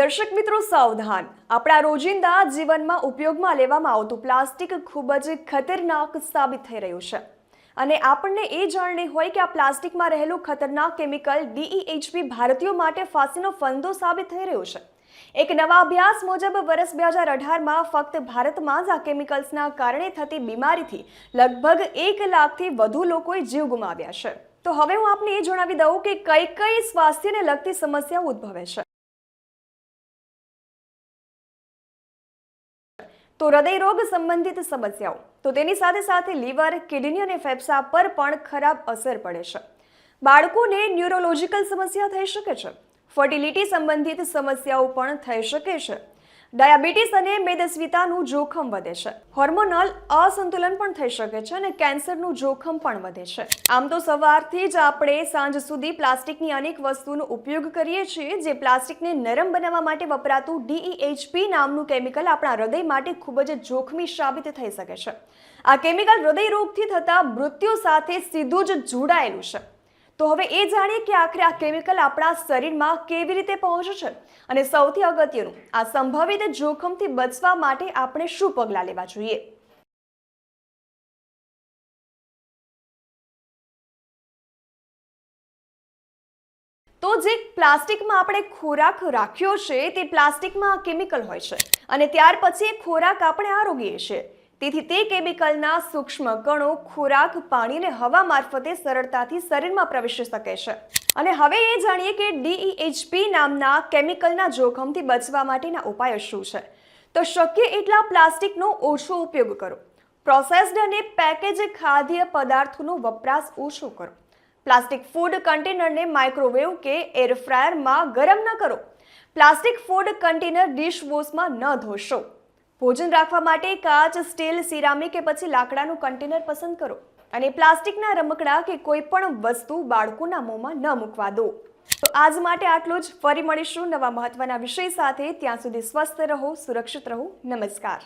દર્શક મિત્રો, સાવધાન. આપણા રોજિંદા જીવનમાં ઉપયોગમાં લેવામાં આવતું પ્લાસ્ટિક ખૂબ જ ખતરનાક સાબિત થઈ રહ્યું છે. અને આપણને એ જાણની હોય કે આ પ્લાસ્ટિકમાં રહેલું ખતરનાક કેમિકલ ડીઈએચપી ભારતીયો માટે ફાંસીનો ફંદો સાબિત થઈ રહ્યો છે. એક નવા અભ્યાસ મુજબ વર્ષ બે હજાર અઢારમાં ફક્ત ભારતમાં જ આ કેમિકલ્સના કારણે થતી બીમારીથી લગભગ એક લાખથી વધુ લોકોએ જીવ ગુમાવ્યા છે. તો હવે હું આપને એ જણાવી દઉં કે કઈ કઈ સ્વાસ્થ્યને લગતી સમસ્યાઓ ઉદ્ભવે છે. તો હૃદય રોગ સંબંધિત સમસ્યાઓ. તો તેની સાથે સાથે લીવર, કિડની અને ફેફસા પર પણ ખરાબ અસર પડે છે. બાળકોને ન્યુરોલોજીકલ સમસ્યા થઈ શકે છે. ફર્ટિલિટી સંબંધિત સમસ્યાઓ પણ થઈ શકે છે. ડાયાબિટીસ અને મેદસ્વીતાનું જોખમ વધે છે. હોર્મોનલ અસંતુલન પણ થઈ શકે છે અને કેન્સરનું જોખમ પણ વધે છે. આમ તો સવારથી જ આપણે સાંજ સુધી પ્લાસ્ટિકની અનેક વસ્તુનો ઉપયોગ કરીએ છીએ, જે પ્લાસ્ટિકને નરમ બનાવવા માટે વપરાતું ડીઈએચપી નામનું કેમિકલ આપણા હૃદય માટે ખૂબ જ જોખમી સાબિત થઈ શકે છે. આ કેમિકલ હૃદય રોગથી થતા મૃત્યુ સાથે સીધું જ જોડાયેલું છે. તો હવે એ જાણીએ કે આખરે આ કેમિકલ આપણા શરીરમાં કેવી રીતે પહોંચે છે અને સૌથી અગત્યનું, આ સંભવિત જોખમથી બચવા માટે આપણે શું પગલાં લેવા જોઈએ? તો જે પ્લાસ્ટિકમાં આપણે ખોરાક રાખ્યો છે તે પ્લાસ્ટિકમાં કેમિકલ હોય છે અને ત્યાર પછી ખોરાક આપણે આરોગીએ છીએ. તેથી તે કેમિકલના સૂક્ષ્મ કણો ખોરાક પાણી અને હવા મારફતે સરળતાથી શરીરમાં પ્રવેશી શકે છે. અને હવે એ જાણીએ કે ડીઈએચપી નામના કેમિકલના જોખમથી બચવા માટેના ઉપાયો શું છે. તો શક્ય એટલા પ્લાસ્ટિકનો ઓછો ઉપયોગ કરો. પ્રોસેસ્ડ અને પેકેજ ખાદ્ય પદાર્થોનો વપરાશ ઓછો કરો. પ્લાસ્ટિક ફૂડ કન્ટેનરને માઇક્રોવેવ કે એર ફ્રાયરમાં ગરમ ન કરો. પ્લાસ્ટિક ફૂડ કન્ટેનર ડિશવોશમાં ન ધોશો. ભોજન રાખવા માટે કાચ, સ્ટીલ, સિરામિક કે પછી લાકડાનું કન્ટેનર પસંદ કરો અને પ્લાસ્ટિકના રમકડા કે કોઈ પણ વસ્તુ બાળકોના મોંમાં ન મૂકવા દો. તો આજ માટે આટલું જ. ફરી મળીશું નવા મહત્વના વિષય સાથે. ત્યાં સુધી સ્વસ્થ રહો, સુરક્ષિત રહો. નમસ્કાર.